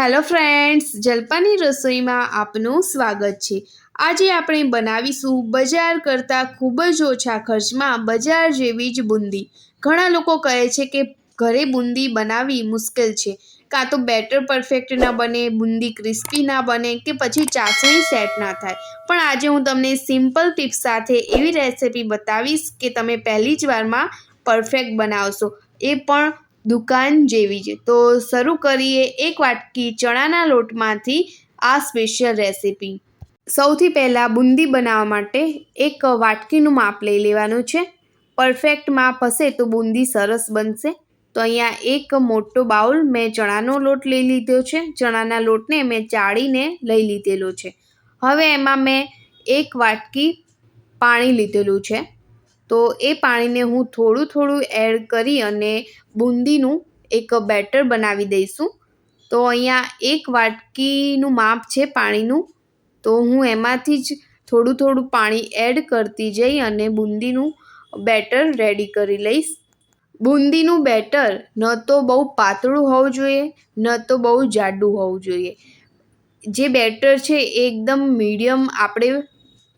Hello friends, જલપાની રસોઈમાં આપનું સ્વાગત છે. આજે આપણે બનાવીશું બજાર કરતાં ખૂબ જ ઓછા ખર્ચમાં બજાર જેવી જ બુંદી. ઘણા લોકો કહે છે કે ઘરે બુંદી બનાવવી મુશ્કેલ છે. કાં તો બેટર પરફેક્ટ ના બને, બુંદી ક્રિસ્પી ના બને કે પછી ચાસણી સેટ ના થાય. પણ આજે હું તમને સિમ્પલ ટિપ્સ સાથે એવી રેસિપી બતાવીશ કે તમે પહેલી જ વારમાં પરફેક્ટ બનાવશો. એ પણ દુકાન જેવી જ તો શરૂ કરીએ એક વાટકી ચણાના લોટમાંથી આ સ્પેશિયલ રેસિપી સૌથી પહેલાં બુંદી બનાવવા માટે એક વાટકીનું માપ લઈ લેવાનું છે. પરફેક્ટ માપ હશે તો બુંદી સરસ બનશે. તો અહીંયા એક મોટો બાઉલ મેં ચણાનો લોટ લઈ લીધો છે. ચણાના લોટને મેં ચાળીને લઈ લીધેલો છે. હવે એમાં મેં એક વાટકી પાણી લીધેલું છે. તો એ પાણીને હું થોડું થોડું એડ કરી અને બુંદીનું એક બેટર બનાવી દઈશું. તો અહીંયા એક વાટકીનું માપ છે પાણીનું. તો હું એમાંથી જ થોડું થોડું પાણી એડ કરતી જઈ અને બુંદીનું બેટર રેડી કરી લઈશ. બુંદીનું બેટર ન તો બહુ પાતળું હોવું જોઈએ, ન તો બહુ જાડું હોવું જોઈએ. જે બેટર છે એ એકદમ મીડિયમ આપણે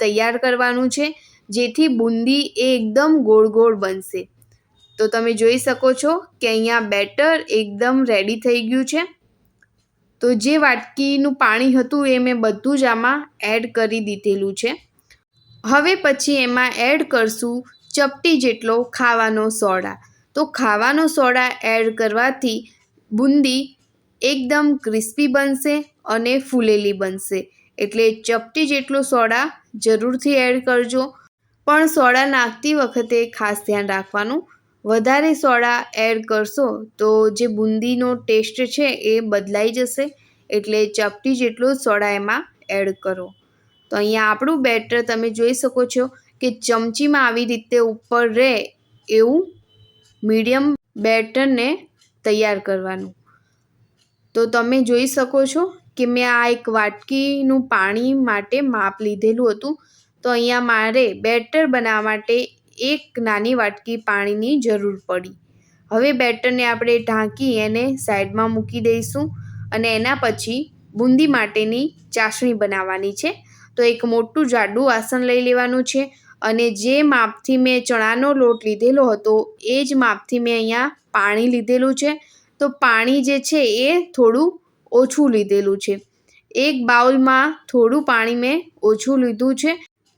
તૈયાર કરવાનું છે. જેથી બુંદી એ એકદમ ગોળ ગોળ બનશે. તો તમે જોઈ શકો છો કે અહીંયા બેટર એકદમ રેડી થઈ ગયું છે. તો જે વાટકીનું પાણી હતું એ મેં બધું જ આમાં એડ કરી દીધેલું છે. હવે પછી એમાં એડ કરશું ચપટી જેટલો ખાવાનો સોડા. તો ખાવાનો સોડા એડ કરવાથી બુંદી એકદમ ક્રિસ્પી બનશે અને ફૂલેલી બનશે. એટલે ચપટી જેટલો સોડા જરૂરથી એડ કરજો. પણ સોડા નાખતી વખતે ખાસ ધ્યાન રાખવાનું. વધારે સોડા એડ કરશો તો જે બુંદીનો ટેસ્ટ છે એ બદલાઈ જશે. એટલે ચપટી જેટલું સોડા એમાં એડ કરો. તો અહીંયા આપણું બેટર તમે જોઈ શકો છો કે ચમચીમાં આવી રીતે ઉપર રહે એવું મીડિયમ બેટરને તૈયાર કરવાનું. તો તમે જોઈ શકો છો કે મેં આ એક વાટકીનું પાણી માટે માપ લીધેલું હતું. તો અહીંયા મારે બેટર બનાવવા માટે એક નાની વાટકી પાણીની જરૂર પડી. હવે બેટરને આપણે ઢાંકી એને સાઈડમાં મૂકી દઈશું અને એના પછી બુંદી માટેની ચાસણી બનાવવાની છે. તો એક મોટું જાડું વાસણ લઈ લેવાનું છે અને જે માપથી મેં ચણાનો લોટ લીધેલો હતો એ જ માપથી મેં અહીંયા પાણી લીધેલું છે. તો પાણી જે છે એ થોડું ઓછું લીધેલું છે. એક બાઉલમાં થોડું પાણી મેં ઓછું લીધું છે.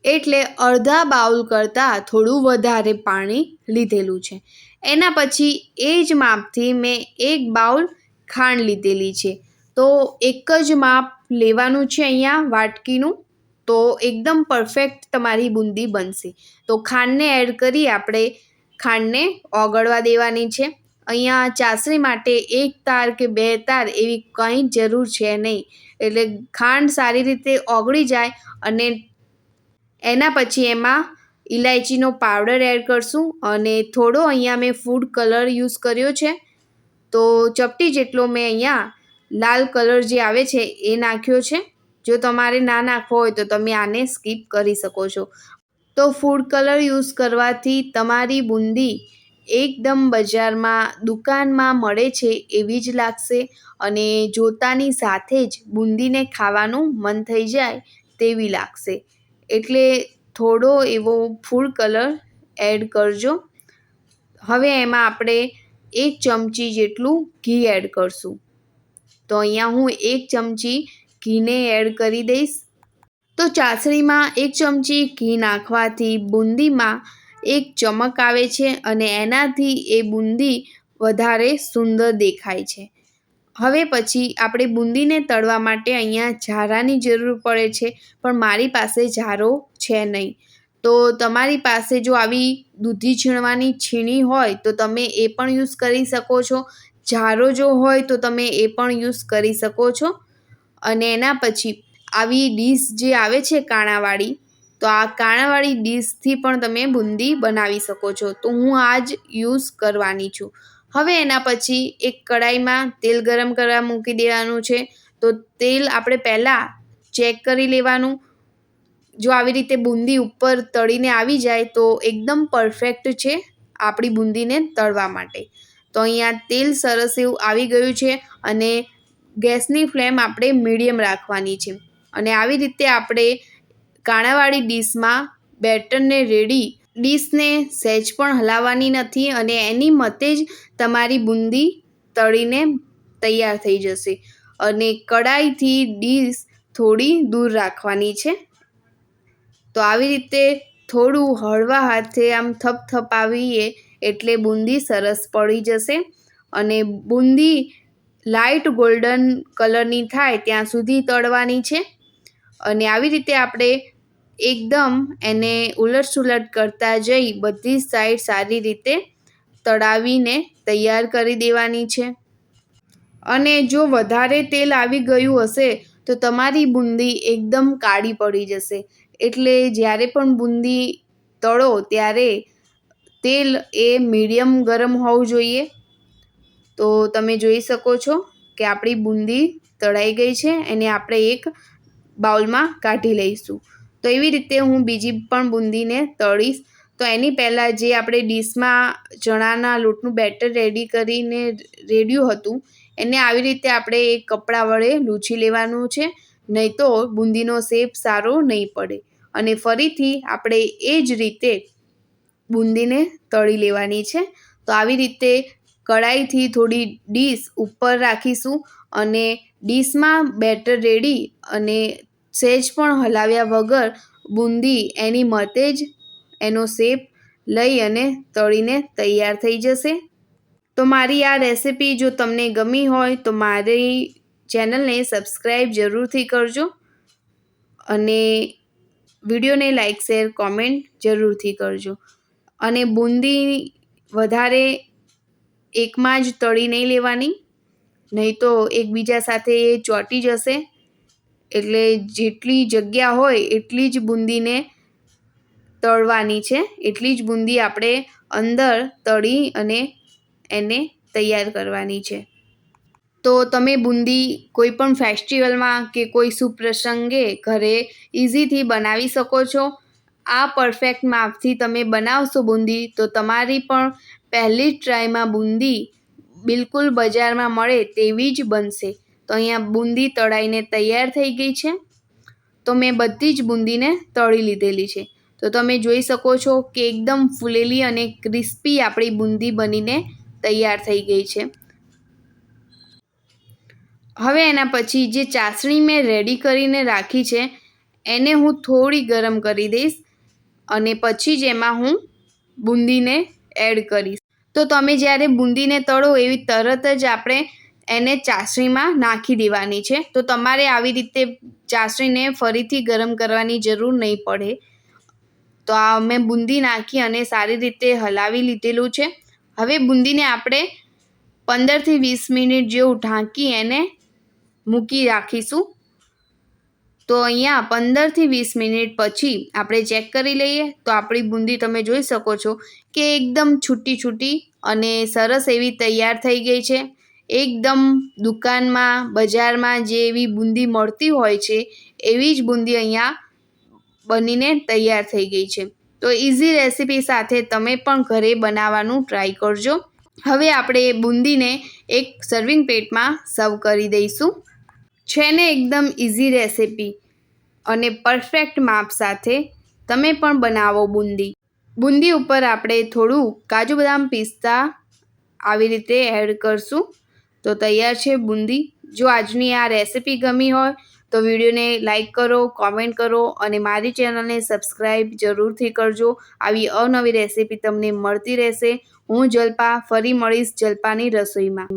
એટલે અડધા બાઉલ કરતાં થોડું વધારે પાણી લીધેલું છે. એના પછી એ જ માપથી મેં એક બાઉલ ખાંડ લીધેલી છે. તો એક જ માપ લેવાનું છે અહીંયા વાટકીનું. તો એકદમ પરફેક્ટ તમારી બુંદી બનશે. તો ખાંડને એડ કરી આપણે ખાંડને ઓગળવા દેવાની છે. અહીંયા ચાસણી માટે એક તાર કે બે તાર એવી કંઈ જરૂર છે નહીં. એટલે ખાંડ સારી રીતે ઓગળી જાય અને એના પછી એમાં ઇલાયચીનો પાવડર એડ કરશું અને થોડો અહીંયા મેં ફૂડ કલર યુઝ કર્યો છે. તો ચપટી જેટલો મેં અહીંયા લાલ કલર જે આવે છે એ નાખ્યો છે. જો તમારે ના નાખવો હોય તો તમે આને સ્કીપ કરી શકો છો. તો ફૂડ કલર યુઝ કરવાથી તમારી બુંદી એકદમ બજારમાં દુકાનમાં મળે છે એવી જ લાગશે અને જોતાની સાથે જ બુંદીને ખાવાનું મન થઈ જાય તેવી લાગશે. એટલે થોડો એવો ફૂડ કલર એડ કરજો. હવે એમાં આપણે એક ચમચી જેટલું ઘી એડ કરશું. તો અહીંયા હું એક ચમચી ઘીને એડ કરી દઈશ. તો ચાસણીમાં એક ચમચી ઘી નાખવાથી બુંદીમાં એક ચમક આવે છે અને એનાથી એ બુંદી વધારે સુંદર દેખાય છે. હવે પછી આપણે બુંદીને તળવા માટે અહીંયા ઝારાની જરૂર પડે છે, પણ મારી પાસે ઝારો છે નહીં. તો તમારી પાસે જો આવી દૂધી છીણવાની છીણી હોય, તો તમે એ પણ યુઝ કરી શકો છો. ઝારો જો હોય, તો તમે એ પણ યુઝ કરી શકો છો. અને એના પછી આવી ડીશ જે આવે છે કાણાવાળી, તો આ કાણાવાળી ડીશથી પણ તમે બુંદી બનાવી શકો છો. તો હું આ જ યુઝ કરવાની છું. હવે એના પછી એક કડાઈમાં તેલ ગરમ કરવા મૂકી દેવાનું છે. તો તેલ આપણે પહેલાં ચેક કરી લેવાનું. જો આવી રીતે બુંદી ઉપર તળીને આવી જાય તો એકદમ પરફેક્ટ છે આપણી બુંદીને તળવા માટે. તો અહીંયા તેલ સરસ એવું આવી ગયું છે અને ગેસની ફ્લેમ આપણે મીડિયમ રાખવાની છે. અને આવી રીતે આપણે કાણાવાળી ડીશમાં બેટરને રેડી ડીશને સહેજ પણ હલાવવાની નથી અને એની મતે જ તમારી બુંદી તળીને તૈયાર થઈ જશે અને કડાઈથી ડીશ થોડી દૂર રાખવાની છે. તો આવી રીતે થોડું હળવા હાથે આમ થપથપાવીએ એટલે બુંદી સરસ પડી જશે અને બુંદી લાઇટ ગોલ્ડન કલરની થાય ત્યાં સુધી તળવાની છે. અને આવી રીતે આપણે એકદમ એને ઉલટસુલટ કરતા જઈ બધી સાઈડ સારી રીતે તળાવીને તૈયાર કરી દેવાની છે. અને જો વધારે તેલ આવી ગયું હશે, તો તમારી બુંદી એકદમ કાળી પડી જશે. એટલે જ્યારે પણ બુંદી તળો, ત્યારે તેલ એ મીડિયમ ગરમ હોવું જોઈએ. તો તમે જોઈ શકો છો કે આપણી બુંદી તળાઈ ગઈ છે, એને આપણે એક બાઉલમાં કાઢી લઈશું. તો એવી રીતે હું બીજી પણ બુંદીને તળીશ. તો એની પહેલાં જે આપણે ડીશમાં ચણાના લોટનું બેટર રેડી કરીને રેડ્યું હતું, એને આવી રીતે આપણે એક કપડાં વડે લૂછી લેવાનું છે. નહીં તો બુંદીનો શેપ સારો નહીં પડે. અને ફરીથી આપણે એ જ રીતે બુંદીને તળી લેવાની છે. તો આવી રીતે કડાઈથી થોડી ડીશ ઉપર રાખીશું અને ડીશમાં બેટર રેડી અને સહેજ પણ હલાવ્યા વગર બુંદી એની મતે જ એનો શેપ લઈ અને તળીને તૈયાર થઈ જશે. તો મારી આ રેસિપી જો તમને ગમી હોય તો મારી ચેનલને સબસ્ક્રાઈબ જરૂરથી કરજો અને વિડીયોને લાઇક, શેર, કોમેન્ટ જરૂરથી કરજો. અને બુંદી વધારે એકમાં જ તળી નહીં લેવાની, નહીં તો એકબીજા સાથે એ ચોંટી જશે. એટલે જેટલી જગ્યા હોય એટલી જ બુંદીને તળવાની છે. એટલી જ બુંદી આપણે અંદર તળી અને એને તૈયાર કરવાની છે. તો તમે બુંદી કોઈ પણ ફેસ્ટિવલમાં કે કોઈ શુભ પ્રસંગે ઘરે ઇઝીથી બનાવી શકો છો. આ પરફેક્ટ માપથી તમે બનાવશો બુંદી તો તમારી પણ પહેલી જ ટ્રાયમાં બુંદી બિલકુલ બજારમાં મળે તેવી જ બનશે. તો અહીંયા બુંદી તળાઈને તૈયાર થઈ ગઈ છે. તો મેં બધી જ બુંદીને તળી લીધેલી છે. તો તમે જોઈ શકો છો કે એકદમ ફૂલેલી અને ક્રિસ્પી આપણી બુંદી બનીને તૈયાર થઈ ગઈ છે. હવે એના પછી જે ચાસણી મેં રેડી કરીને રાખી છે, એને હું થોડી ગરમ કરી દઈશ અને પછી જ એમાં હું બુંદીને એડ કરીશ. તો તમે જ્યારે બુંદીને તળો એવી તરત જ આપણે એને ચાસણીમાં નાખી દેવાની છે. તો તમારે આવી રીતે ચાસણીને ફરીથી ગરમ કરવાની જરૂર નહીં પડે. તો આ મેં બુંદી નાખી અને સારી રીતે હલાવી લીધેલું છે. હવે બુંદીને આપણે પંદરથી વીસ મિનિટ જેવું ઢાંકી એને મૂકી રાખીશું. તો અહીંયા પંદરથી વીસ મિનિટ પછી આપણે ચેક કરી લઈએ. તો આપણી બુંદી તમે જોઈ શકો છો કે એકદમ છૂટી છૂટી અને સરસ એવી તૈયાર થઈ ગઈ છે. એકદમ દુકાનમાં, બજારમાં જે એવી બુંદી મળતી હોય છે, એવી જ બુંદી અહીંયા બનીને તૈયાર થઈ ગઈ છે. તો ઇઝી રેસીપી સાથે તમે પણ ઘરે બનાવવાનું ટ્રાય કરજો. હવે આપણે બુંદીને એક સર્વિંગ પ્લેટમાં સર્વ કરી દઈશું. છે ને એકદમ ઇઝી રેસિપી અને પરફેક્ટ માપ સાથે તમે પણ બનાવો બુંદી. બુંદી ઉપર આપણે થોડું કાજુ બદામ પિસ્તા આવી રીતે એડ કરશું. તો તૈયાર છે બુંદી. જો આજની આ રેસિપી ગમી હોય, તો વિડીયોને લાઇક કરો, કોમેન્ટ કરો અને મારી ચેનલને સબસ્ક્રાઈબ જરૂરથી કરજો. આવી અવનવી રેસિપી તમને મળતી રહેશે. હું જલપા, ફરી મળીશ જલપાની રસોઈમાં.